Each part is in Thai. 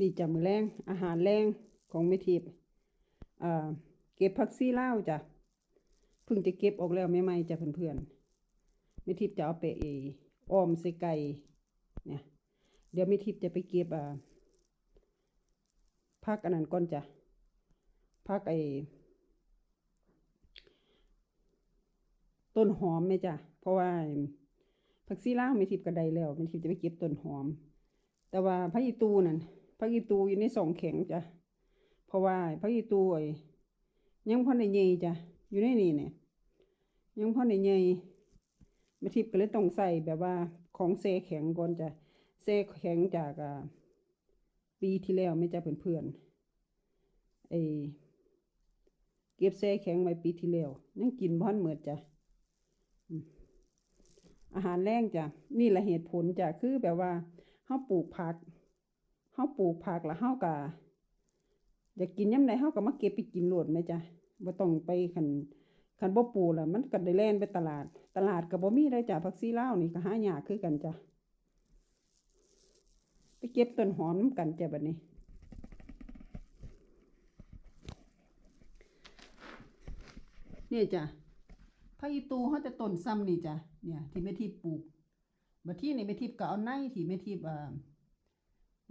นี่จ้ะมือแรงอาหารแรงของแม่ทิพย์อ่าเก็บผักซี่เลาจ้ะเพิ่งจะเก็บออกแล้วใหม่ๆจ้ะเพื่อนๆแม่ทิพย์จะเอาไปเอออมใส่ไก่เนี่ยเดี๋ยวแม่ทิพย์จะไปเก็บอ่าผักอันนั้นก่อนจ้ะผักไอต้นหอมไหมจ้ะเพราะว่าผักซี่ลาวแม่ทิพย์ก็ได้แล้วแม่ทิพย์จะไปเก็บต้นหอม แต่ว่าพระอีตูนั่น พระอีตูอยู่ในสองแข็งจ้ะเพราะว่าพระอีตูไอ้ยังพ่อในใหญ่จ้ะอยู่ในนี่เนี่ยยังพ่อในใหญ่มาทิพย์ก็เลยต้องใส่แบบว่าของเซแข็งก่อนจ้ะเซแข็งจากอ่าปีที่แล้วไม่จ้ะเพื่อนๆไอ้เก็บเซแข็งไว้ปีที่แล้วยังกินพ่อนเหมือจ้ะอาหารแรงจ้ะนี่แหละเหตุผลจ้ะคือแบบว่าเฮาปลูกผัก เฮาปลูกผักแล้วเฮากะอยากกินยามใดเฮาก็มาเก็บไปกินโลดแม่จ้ะบ่ต้องไปคันคันบ่ปลูกละมันก็ได้แล่นไปตลาด ตลาดก็บ่มีได้จ้ะผักซีเลานี่ก็หายากคือกันจ้ะไปเก็บต้นหอมนำกันจ้ะบัดนี้นี่ยจ้ะพระอีตูเขาจะต้นซ้ำนี่จ้ะเนี่ย ที่แม่ทิพย์ปลูกบัดที่นี่แม่ทิพย์ก็เอาในที่แม่ทิพย์อ่า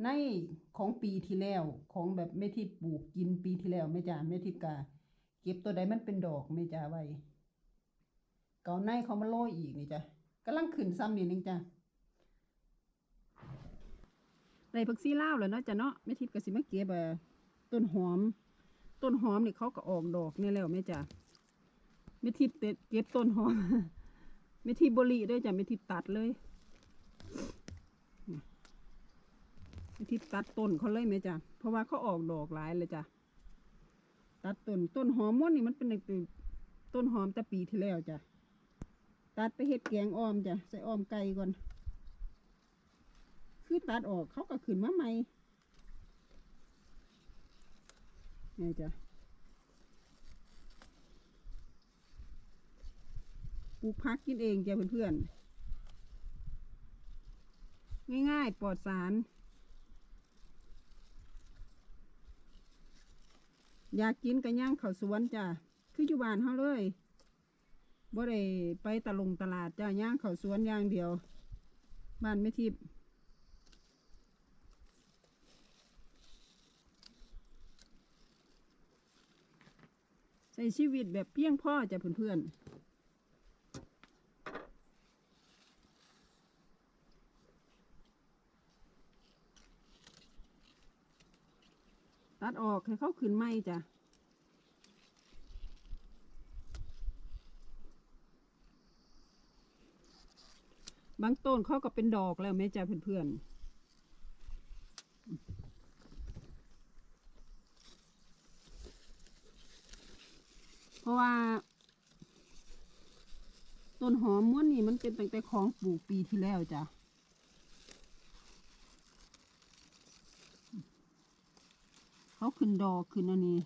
ในของปีที่แล้วของแบบแม่ทิพย์ปลูกกินปีที่แล้วแม่จ้าแม่ทิพย์ก็เก็บตัวใดมันเป็นดอกแม่จ้าไว้ก็เอาในเขามาโรยอีกนี่จ้ะกำลังขึ้นซ้ำนี่นึงจ้ะไรผักซีลาแล้วเนาะจ้ะเนาะแม่ทิพย์ก็สิมาเก็บอ่าต้นหอม ต้นหอมนี่เขาก็ออกดอกนี่แล้วแม่จ้าแม่ทิพย์เก็บต้นหอมไม่ทีบริด้วยจ้ะไม่ทีตัดเลยไม่ ทีตัดต้นเขาเลยไหมจ้ะเพราะว่าเขาออกดอกหลายเลยจ้ะตัดต้นต้นหอมม้นนี่มันเป็นต้นหอมต่ปีที่แล้วจ้ะตัดไปเห็ดแกงอ้อมจ้ะใส่อ้อมไก่ก่อนคือตัดออกเขาก็ขึ้นมาใหม่นี่จ้ะปลูกพักกินเองจ้ะเพื่อนๆง่ายๆปลอดสาร อยากกินกระย่างเขาวสวนจ้ะคืออยู่บ้านเขาเลยบ่ได้ไปตะลงตลาดจ้ะย่างเขาวสวนอย่างเดียว บ้านไม่ทิพย์ใช้ชีวิตแบบเพียงพ่อจ้ะเพื่อนๆ ตัดออกให้เขาขึ้นไหมจ้ะบางต้นเขาก็เป็นดอกแล้วแม่จ้ะเพื่อนๆ เพราะว่า ต้นหอมม้วนนี่มันเป็นตั้งแต่ของปลูกปีที่แล้วจ้ะ เขาขึ้นดอกขึ้นอันนี้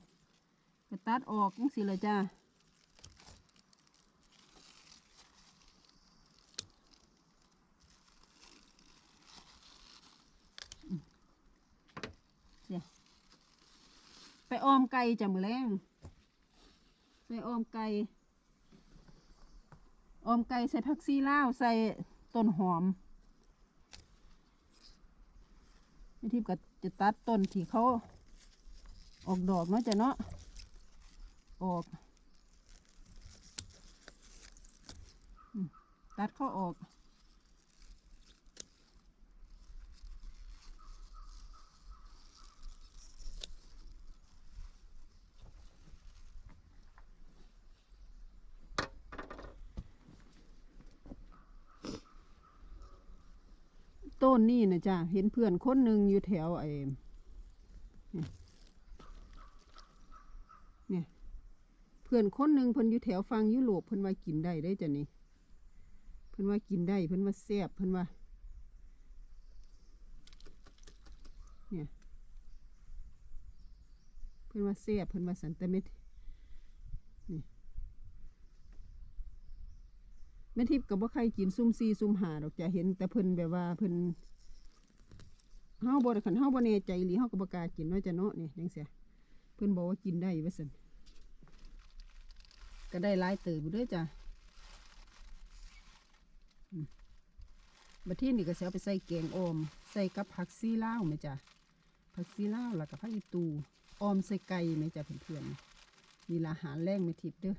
ก็ตัดออกจังสิเลยจ้าเสียไปออมไก่จ้ะมือแรงใส่ออมไก่ออมไก่ใส่ผักซีลาวใส่ต้นหอมไม่ทิพย์ก็จะตัดต้นที่เขา ออกดอกเนาะจ้ะเนาะออก ตัดเข้าออกต้นนี่นะจ้ะ เห็นเพื่อนคนหนึ่งอยู่แถวไอ้ เนี่ย เพื่อนคนหนึ่งเพิ่นอยู่แถวฟังยุโรปเพิ่นว่ากินได้ได้จ้ะนี่เพิ่นว่ากินได้เพิ่นว่าแซ่บเพิ่นว่า เนี่ย เพิ่นว่าแซ่บเพิ่นว่าสันตเม็ดนี่แม่ทิพย์กับว่าใครกินซุ่มซีซุ่มหาดอกจะเห็น แต่เพิ่นแบบว่าเพิ่นเฮาบ่ได้คันเฮาบ่แน่ใจหรือเฮาก็บ่กล้ากินเนาะจ้ะเนาะนี่จังซี่ พิ่นบอกว่ากินได้ว่าซั่นก็ได้หลายเติบด้อจ้ะมบัดทีนี้ก็เสิเอาไปใส่แกงออม ใส่กับผักซีลาวแม่จ้ะผักซีลาแล้วก็ผักอีตูออมใส่ไก่แม่จ้ะเพื่อนๆนี่ลาหารแรงแม่ทิพย์ด้อ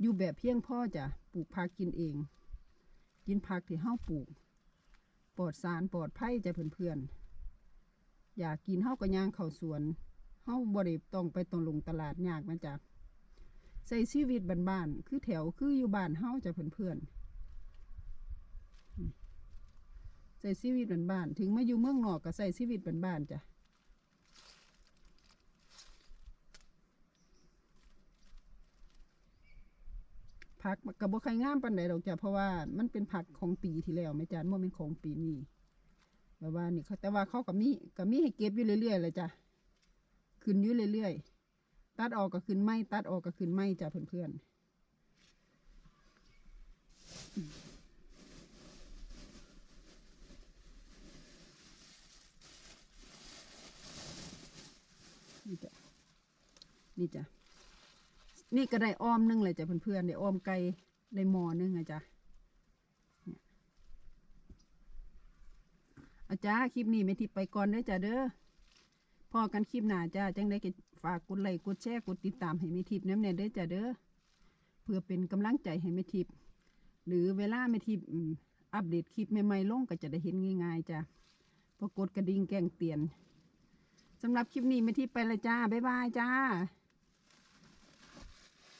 อยู่แบบเพียงพ่อจ้ะปลูกผักกินเอง กินผักที่เฮาปลูก ปลอดสารปลอดภัยจะเพื่อนๆ อยากกินเฮาก็ย่างเข้าสวนเฮาบ่ได้ต้องไปตรงลงตลาดยากนะจ๊ะใส่ชีวิตบ้านๆคือแถวคืออยู่บ้านเฮาจะเพื่อนๆอืมใส่ชีวิตบ้านๆถึงมาอยู่เมืองนอกก็ใส่ชีวิตบ้านๆจ้ะ ผักกับบ่ใครงามปานใดดอกจ้ะเพราะว่ามันเป็นผักของปีที่แล้วไม่จ้ะมันบ่เป็นของปีนี้แบบว่านี่เขาแต่ว่าเขาก็มีก็มีให้เก็บอยู่เรื่อยๆเลยจ้ะขึ้นอยู่เรื่อยๆตัดออกก็ขึ้นไม้ตัดออกก็ขึ้นไม้จ้ะเพื่อนๆนี่จ้ะนี่จ้ะ นี่ก็ได้อ้อมหนึงเลยจ้ะเพื่อนๆได้อ้อมไก่ได้หมอหนึงอะจ้ะเนี่ยอาจารย์คลิปนี้ไม่ทิไปก่อนเด้อจ้ะเด้อพอกันคลิปหน้าจ้าจังได้ก็ฝากกดไลค์กดแชร์กดติดตามให้ไม่ทิพย์น้ำแน่เด้อจ้ะเด้อเพื่อเป็นกำลังใจให้ไม่ทิพย์หรือเวลาไม่ทิพย์อัปเดตคลิปใหม่ๆลงก็จะได้เห็นง่ายๆจ้ะพอกดกระดิ่งแจ้งเตือนสำหรับคลิปนี้ไม่ทิพย์ไปลยจ้าบ๊ายบายจ้า